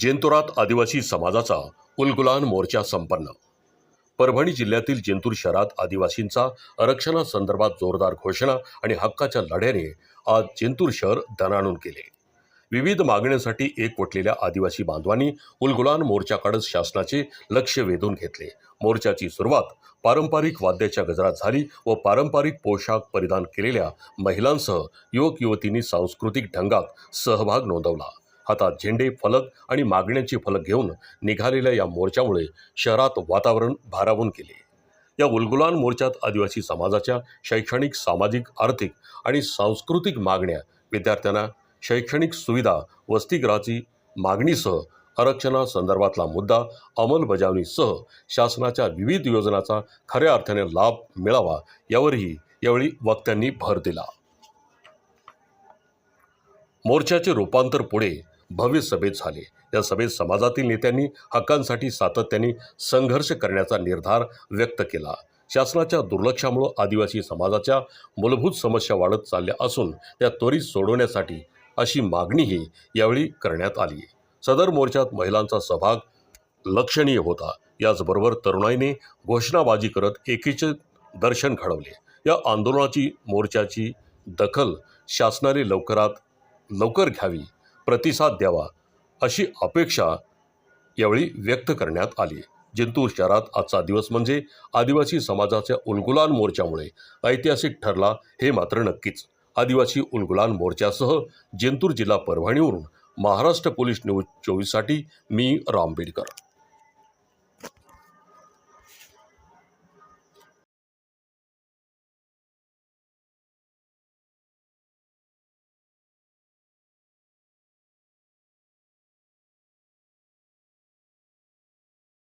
जेंतुरात आदिवासी समाजाचा उलगुलान मोर्चा संपन्न. परभणी जिल्ह्यातील जेंतूर शहरात आदिवासींचा आरक्षणासंदर्भात जोरदार घोषणा आणि हक्काच्या लढ्याने आज जेंतूर शहर दणाणून केले विविध मागण्यांसाठी एकवटलेल्या आदिवासी बांधवांनी उलगुलान मोर्चा काढत शासनाचे लक्ष वेधून घेतले. मोर्चाची सुरुवात पारंपरिक वाद्याच्या गजरात झाली व पारंपरिक पोशाख परिधान केलेल्या महिलांसह युवक युवतींनी सांस्कृतिक ढंगात सहभाग नोंदवला. हातात झेंडे फलक आणि मागण्यांचे फलक घेऊन निघालेल्या या मोर्चामुळे शहरात वातावरण भारावून गेले. या उलगुलान मोर्चात आदिवासी समाजाच्या शैक्षणिक सामाजिक आर्थिक आणि सांस्कृतिक मागण्या विद्यार्थ्यांना शैक्षणिक सुविधा वसतिगृहाची मागणीसह आरक्षणासंदर्भातला मुद्दा अंमलबजावणीसह शासनाच्या विविध योजनांचा खऱ्या अर्थाने लाभ मिळावा यावरही यावेळी वक्त्यांनी भर दिला. मोर्चाचे रूपांतर पुढे भव्य सभेत झाले. या सभेत समाजातील नेत्यांनी हक्कांसाठी सातत्याने संघर्ष करण्याचा निर्धार व्यक्त केला. शासनाच्या दुर्लक्षामुळं आदिवासी समाजाच्या मूलभूत समस्या वाढत चालल्या असून त्या त्वरित सोडवण्यासाठी अशी मागणीही यावेळी करण्यात आली. सदर मोर्चात महिलांचा सहभाग लक्षणीय होता. याचबरोबर तरुणाईने घोषणाबाजी करत एकीचे दर्शन घडवले. या आंदोलनाची मोर्चाची दखल शासनाने लवकरात लवकर घ्यावी प्रतिसाद द्यावा अशी अपेक्षा यावेळी व्यक्त करण्यात आली. जिंतूर शहरात आजचा दिवस म्हणजे आदिवासी समाजाच्या उलगुलान मोर्चामुळे. ऐतिहासिक ठरला हे मात्र नक्कीच. आदिवासी उलगुलान मोर्चासह जिंतूर जिल्हा परभणीवरून महाराष्ट्र पोलीस न्यूज चोवीससाठी मी राम बेडकर